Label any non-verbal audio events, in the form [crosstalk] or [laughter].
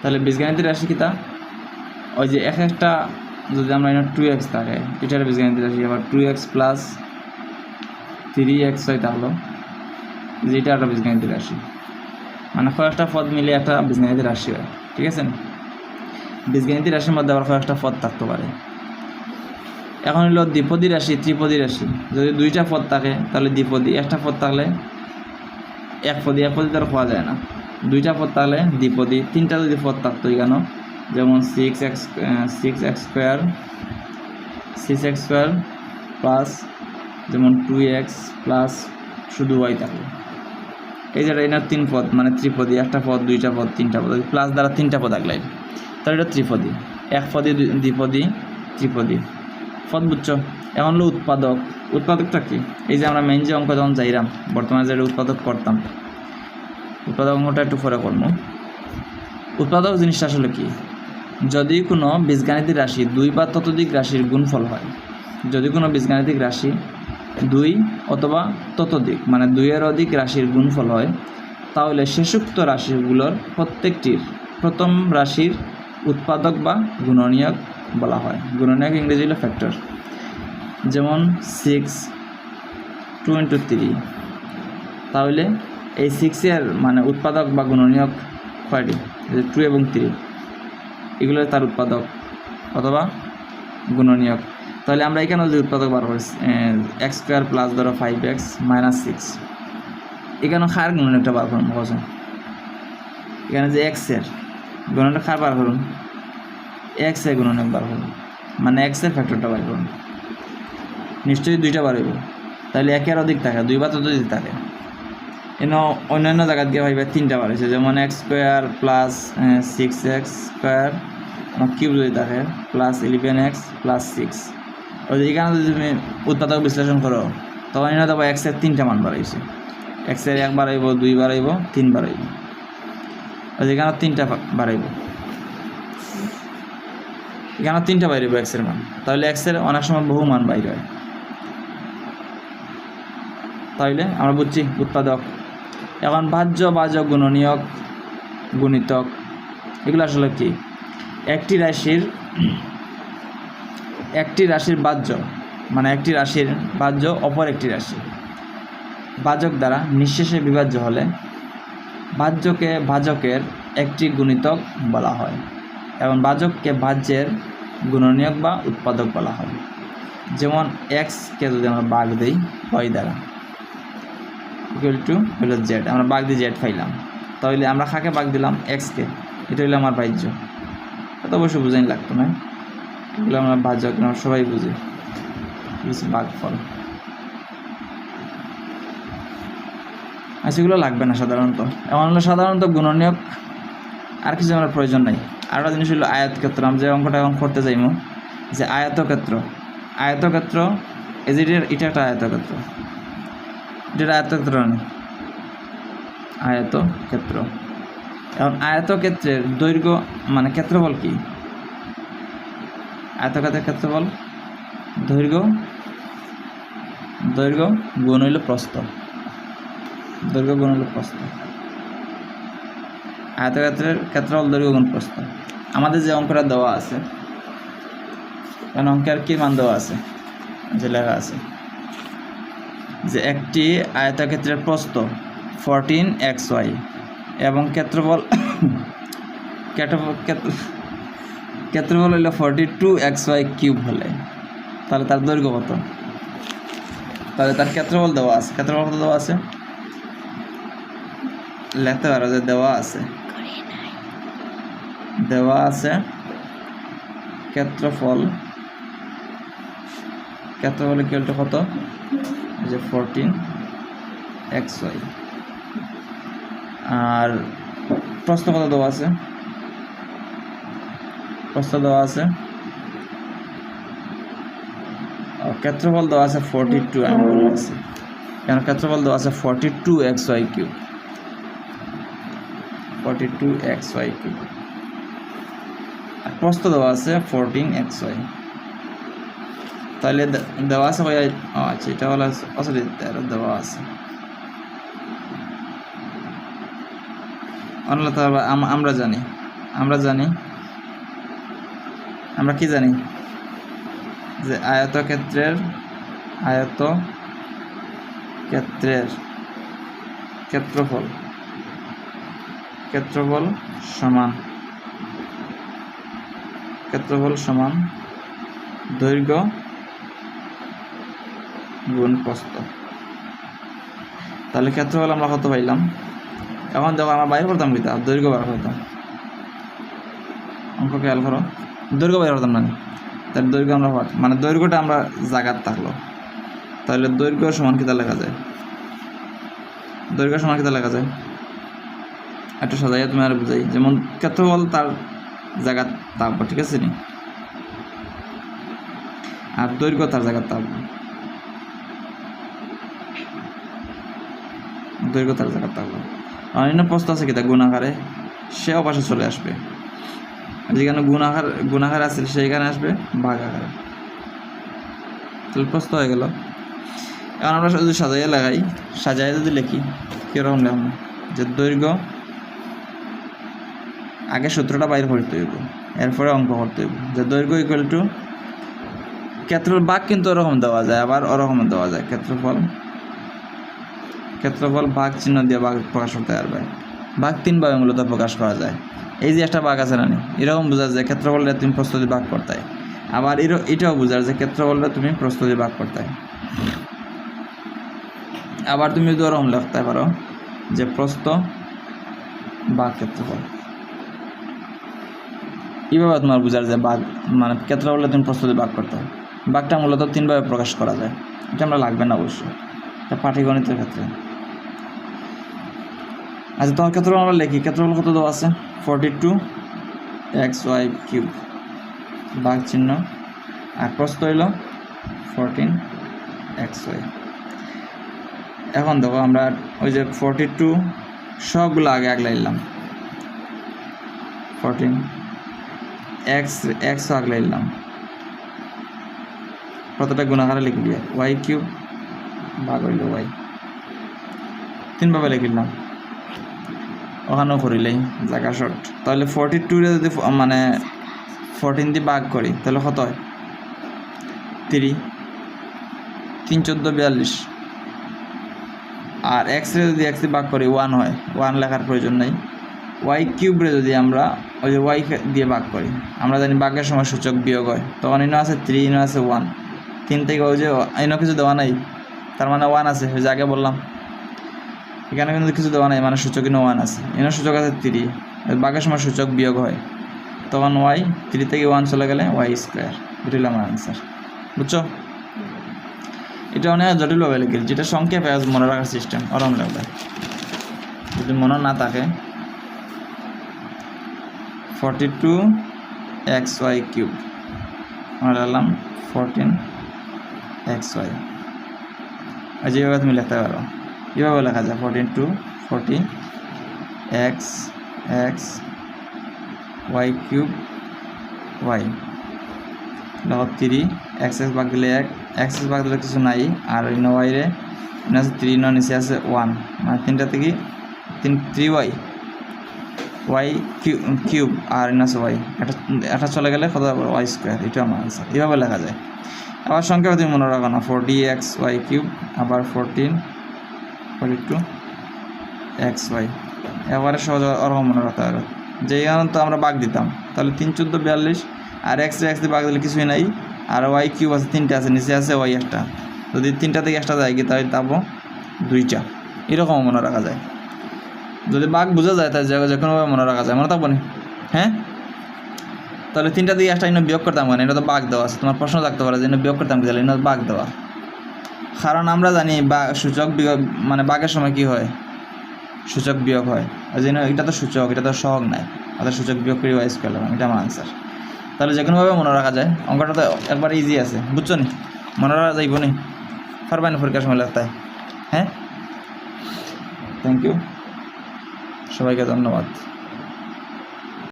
তাহলে বীজগাণিতিক রাশি কি তা? ওই যে এক একটা যদি আমরা এখানে টু এক্স থাকে, এটার বীজগাণিতিক রাশি আবার two x plus three x হয় তাহলে যেটা একটা বীজগাণিতিক রাশি। মানে কয়েকটা পদ মিলে একটা বীজগাণিতিক রাশি হয়, ঠিক আছে? বীজগাণিতিক রাশির মধ্যে আবার কয়েকটা পদ থাকতে পারে। এখন হলো দ্বিপদী রাশি, ত্রিপদী রাশি। যদি দুইটা পদ থাকে, তাহলে দ্বিপদী, একটা পদ থাকলে এক পদী এক পদী আর পাওয়া যায় না। দুইটা পদ তাহলে দ্বিপদী, তিনটা যদি পদ থাকতো কেন যেমন six x six x square six x square plus যেমন টু এক্স প্লাস শুধু ওয়াই থাকল এই যে এনার তিন পদ মানে ত্রিপদী, একটা পদ, দুইটা পদ, তিনটা পদ প্লাস দ্বারা তিনটা পদ আগলাই তাহলে এটা ত্রিপদী। এক পদী দ্বিপদী, ত্রিপদী। পদ বুঝছ? এখন হলো উৎপাদক। উৎপাদকটা কি? এই যে আমরা মেন যে অঙ্ক যখন যাইরাম, বর্তমানে যেটা উৎপাদক করতাম উৎপাদক অঙ্কটা একটু পরে করব। উৎপাদক জিনিসটা আসলে কি? যদি কোনো বীজগাণিতিক রাশি দুই বা ততোধিক রাশির গুণফল হয়, যদি কোনো বীজগাণিতিক রাশি দুই অথবা ততোধিক মানে দুইয়ের অধিক রাশির গুণফল হয়, তাহলে শেষোক্ত রাশিগুলোর প্রত্যেকটির প্রথম রাশির উৎপাদক বা গুণনীয়ক বলা হয়। গুণনীয়ক ইংরেজি হলো ফ্যাক্টর যেমন সিক্স টু ইন্টু থ্রি তাহলে এই সিক্সের মানে উৎপাদক বা গুণনীয়ক কয়টি? টু এবং থ্রি এগুলো তার উৎপাদক অথবা গুণনীয়ক। তাহলে আমরা এখানে যদি উৎপাদক বার করি এক্স স্কোয়ার প্লাস ধরো ফাইভ এক্স মাইনাস সিক্স এখানে খার গুণনীয়কটা বার করুন বসুন এখানে যে এক্সের গুণনটা খার বার করুন এক্সের গুণনীয়ক বার করুন মানে এক্সের ফ্যাক্টরটা বার করুন। নিশ্চয়ই দুইটা বার হইব। তাহলে একের অধিক থাকে দুই বা ততোধিক থাকে। এন অন্যান্য জায়গাত গিয়ে ভাইবা তিনটা বার হয়েছে, যেমন x square plus six x square cube যদি থাকে plus eleven x plus six এখানে যদি তুমি উৎপাদক বিশ্লেষণ করো, তখন এনে দেখো এক্সের তিনটা মান বাড়াইছে এক্সের এক বাড়াইব দুই বাড়াইব তিন বাড়াইব এখানে তিনটা বাড়াইব এখানে তিনটা বাইরেব এক্সের মান। তাহলে এক্সের অনেক সময় বহু মান বাইরে হয়। তাইলে আমরা বুঝছি উৎপাদক এখন বাহ্য বাজক গুণনীয়ক, গুণিতক, এগুলো আসলে কি? একটি রাশির একটি রাশির বাহ্য মানে একটি রাশির বাহ্য অপর একটি রাশি। বাজক দ্বারা নিঃশেষে বিভাজ্য হলে বাহ্যকে ভাজকের একটি গুণিতক বলা হয় এবং বাজককে বাহ্যের গুণনীয়ক বা উৎপাদক বলা হয়। যেমন এক্সকে যদি আমরা বাঘ দিই ওয়াই দ্বারা। ইকুয়াল টু হলো জেড আমরা বাঘ দিয়ে জেড পাইলাম। তাহলে আমরা খাকে বাঘ দিলাম? এক্সকে এটা হলো আমার বাহ্য। এটা অবশ্যই বুঝাই লাগতো না। এগুলো আমরা আমরা সবাই বুঝি। বাঘ ফল আর সেগুলো লাগবে না সাধারণত। এমন হলো সাধারণত গুণনীয়ক আর কিছু আমার প্রয়োজন নাই। আর একটা জিনিস হলো আয়তক্ষেত্র। আমরা যে অঙ্কটা এখন করতে যাইমো, যে আয়তক্ষেত্র। আয়তক্ষেত্র এটা- এটা একটা আয়তক্ষেত্র। যেটা আয়তক্ষেত্র নেই। আয়তক্ষেত্র। এখন আয়তক্ষেত্রের দৈর্ঘ্য মানে ক্ষেত্রফল কি? আয়তক্ষেত্রের ক্ষেত্রফল, দৈর্ঘ্য দৈর্ঘ্য গুণ হইল প্রস্থ। দৈর্ঘ্য গুণ হইল প্রস্থ। আয়তক্ষেত্রের ক্ষেত্রফল, দৈর্ঘ্য গুণ প্রস্থ। আমাদের যে অঙ্কটা দেওয়া আছে কারণ অঙ্কের কি মান দেওয়া আছে? যে লেখা আছে। যে একটি আয়তক্ষেত্রের প্রস্থ ফোরটিন এক্স ওয়াই এবং ক্ষেত্রফল [coughs] ক্ষেত্রফল, ক্ষেত্র- ক্ষেত্রফল forty two x y cube হলে। তাহলে তার দৈর্ঘ্য কত? তাহলে তার ক্ষেত্রফল দেওয়া আছে। ক্ষেত্রফল কত দেওয়া আছে? লিখতে পারো যে দেওয়া আছে। দেওয়া আছে ক্ষেত্রফল ক্ষেত্রফল ইকুয়াল কত? যে ফোরটিন এক্স ওয়াই আর প্রশ্ন কত দেওয়া আছে? প্রশ্ন দেওয়া আছে। ক্ষেত্রফল দেওয়া আছে ফোরটি টু আমি বলে কেন ক্ষেত্রফল দেওয়া আছে forty two x y cube forty two x y আর প্রস্থ দেওয়া আছে ফোরটিন এক্স ওয়াই তাহলে দেওয়া আছে ভাই আচ্ছা এটা হলো আসলে তেরো দেওয়া আছে। অন্য তো আম- আমরা জানি আমরা জানি। আমরা কি জানি? যে আয়তক্ষেত্রের আয়ত ক্ষেত্রের ক্ষেত্রফল ক্ষেত্রফল সমান ক্ষেত্রফল সমান দৈর্ঘ্য গুণ প্রস্থ তাহলে ক্ষেত্রফল আমরা কত পাইলাম? এখন দেখো আমরা বাইর করতাম কিতা দৈর্ঘ্য বার করতাম অঙ্ক খেয়াল করো। দৈর্ঘ্য বাইর করতাম না নি? তাহলে দৈর্ঘ্য আমরা মানে দৈর্ঘ্যটা আমরা জাগাত থাকল। তাহলে দৈর্ঘ্য সমান কিতা লেখা যায়? দৈর্ঘ্য সমান কিতা লেখা যায়? একটা সাজাইয়া তুমি আর বুঝাই। যেমন ক্ষেত্রফল তার জায়গাত থাকব, ঠিক আছে নি? আর দৈর্ঘ্য তার জায়গাত থাকব। দৈর্ঘ্য তার জায়গাত থাকব অন্যান্য প্রশ্ন আছে কি কিতা গুণাকারে সে অপাশে চলে আসবে। যেখানে গুণাকার গুণাকার আছে, সেইখানে আসবে ভাগ আকারে তাহলে প্রশ্ন হয়ে গেল। এখন আমরা যদি সাজাইয়া লাগাই। সাজাইয়া যদি লিখি, কীরকম লেখম যে দৈর্ঘ্য আগে সূত্রটা বাইর করতে হইব, এরপরে অঙ্ক করতে হইব। যে দৈর্ঘ্য ইকুয়াল টু ক্ষেত্রের বাঘ কিন্তু ওরকম দেওয়া যায়, আবার ওরকম দেওয়া যায়, ক্ষেত্রফল ক্ষেত্রফল ভাগ চিহ্ন দিয়ে বাঘ প্রকাশ করতে পারবে। বাঘ তিনভাবে মূলত প্রকাশ করা যায়। এই যে একটা বাঘ আছে না এরকম বোঝা যায় ক্ষেত্রফলটা তুমি প্রস্তুতি ভাগ করতে। আবার এর- এটাও বোঝার যে ক্ষেত্রফলটা তুমি প্রস্তুতি ভাগ করতে। আবার তুমি যদি ওরকম লিখতে পারো যে প্রস্থ বা ক্ষেত্রফল। এইভাবে তোমার বোঝার যে বাঘ মানে ক্ষেত্রফলটা তুমি প্রস্তুতি ভাগ করতে। হয় বাঘটা মূলত তিনভাবে প্রকাশ করা যায়। এটা আমরা লাগবে না অবশ্যই। এটা পাটিগণিতের ক্ষেত্রে। আচ্ছা তোমার ক্ষেত্রফল আমরা লিখি। ক্ষেত্রফল কত দেওয়া আছে? Forty two x y cube বাঘ চিহ্ন। আর প্রস্থ হইল ফোরটিন এক্স ওয়াই এখন দেখো, আমরা ওই যে ফর্টি টু সবগুলো আগে আগলে নিলাম। ফোরটিন এক্স এক্সও আগলে নিলাম। কতটা গুণাকারে লিখে দিয়ে ওয়াই কিউব ভাগ হইল ওয়াই তিনভাবে লিখিলাম ওখানেও করিলেই জায়গা শর্ট তাহলে ফর্টি টুরে যদি মানে ফোরটিন দিয়ে ভাগ করি, তাহলে কত হয়? তিরি তিন চোদ্দ, বিয়াল্লিশ। আর এক্স রে যদি এক্স দিয়ে ভাগ করি ওয়ান হয়। ওয়ান লেখার প্রয়োজন নেই। ওয়াই কিউবরে যদি আমরা ওই যে ওয়াই দিয়ে ভাগ করি, আমরা জানি ভাগের সময় সূচক বিয়োগ হয়। তখন ইনো আছে থ্রি ইনো আছে ওয়ান তিন থেকে ওই যে ইনো কিছু দেওয়া নাই তার মানে ওয়ান আছে, ওই যে আগে বললাম। এখানে কিন্তু কিছু দেওয়া নাই মানে সূচক ওয়ান আছে। ইনো সূচক আছে থ্রি ভাগের সময় সূচক বিয়োগ হয়। তখন ওয়াই থ্রি থেকে ওয়ান চলে গেলে ওয়াই স্কোয়ার এটা আমার আনসার বুঝছ? এটা অনেক জটিল জটিলভাবে লিখে যেটা সংক্ষেপে মনে রাখার সিস্টেম আরাম লাগবে। যদি মনে না থাকে forty two x y cube আমরা লিখলাম ফোরটিন এক্স ওয়াই আর যেভাবে তুমি লিখতে পারো। এভাবে লেখা যায়? Fourteen two forty x x y cube y log three x x bug দিলে এক এক্স এক্স বাগ দিলে কিছু নাই, আর ইন ওয়াইরে ইন আছে থ্রি ইন নিচে আছে ওয়ান মানে তিনটা থেকে তিন থ্রি ওয়াই ওয়াই কিউব আর ইন আছে ওয়াই এটা এটা চলে গেলে কত ওয়াই স্কোয়ার এটা আমার আনসার এভাবে লেখা যায়। আবার সংখ্যা তুমি মনে রাখো না। ফোরটি এক্স ওয়াই কিউব আবার fourteen forty two x y এবারে সহজ ওরকম মনে রাখতে হবে যেই কারণে তো আমরা বাঘ দিতাম। তাহলে তিন চোদ্দ বিয়াল্লিশ আর এক্স এক্স দিয়ে বাঘ দিলে কিছুই নাই। আর ওয়াই কিউব আছে, তিনটে আছে, নিচে আছে ওয়াই একটা। যদি তিনটা থেকে একটা যায় কি, তাহলে তাবো দুইটা। এরকম মনে রাখা যায়। যদি বাঘ বোঝা যায়, তাহলে যে- কোনোভাবে মনে রাখা যায়। মনে থাকব না? হ্যাঁ? তাহলে তিনটা দিয়ে একটা ইনো বিয়োগ করতাম কেন? এটা তো বাঘ দেওয়া আছে। তোমার প্রশ্ন থাকতে পারে যে বিয়োগ করতাম কি, তাহলে ইনো বাঘ দেওয়া। কারণ আমরা জানি বা সূচক বিয়োগ মানে বাঘের সময় কি হয়? সূচক বিয়োগ হয়। যেন এটা তো সূচক, এটা তো সহগ নাই। অর্থাৎ সূচক বিয়োগ করি ওয়াই স্কোয়ার এটা আমার আনসার তাহলে যে কোনোভাবে মনে রাখা যায়, অঙ্কটা তো একবার ইজি আছে, বুঝছ নি? মনে রাখা যাইব নি? পারবাই না পরীক্ষার সময় লাগতে হ্যাঁ? থ্যাংক ইউ সবাইকে ধন্যবাদ।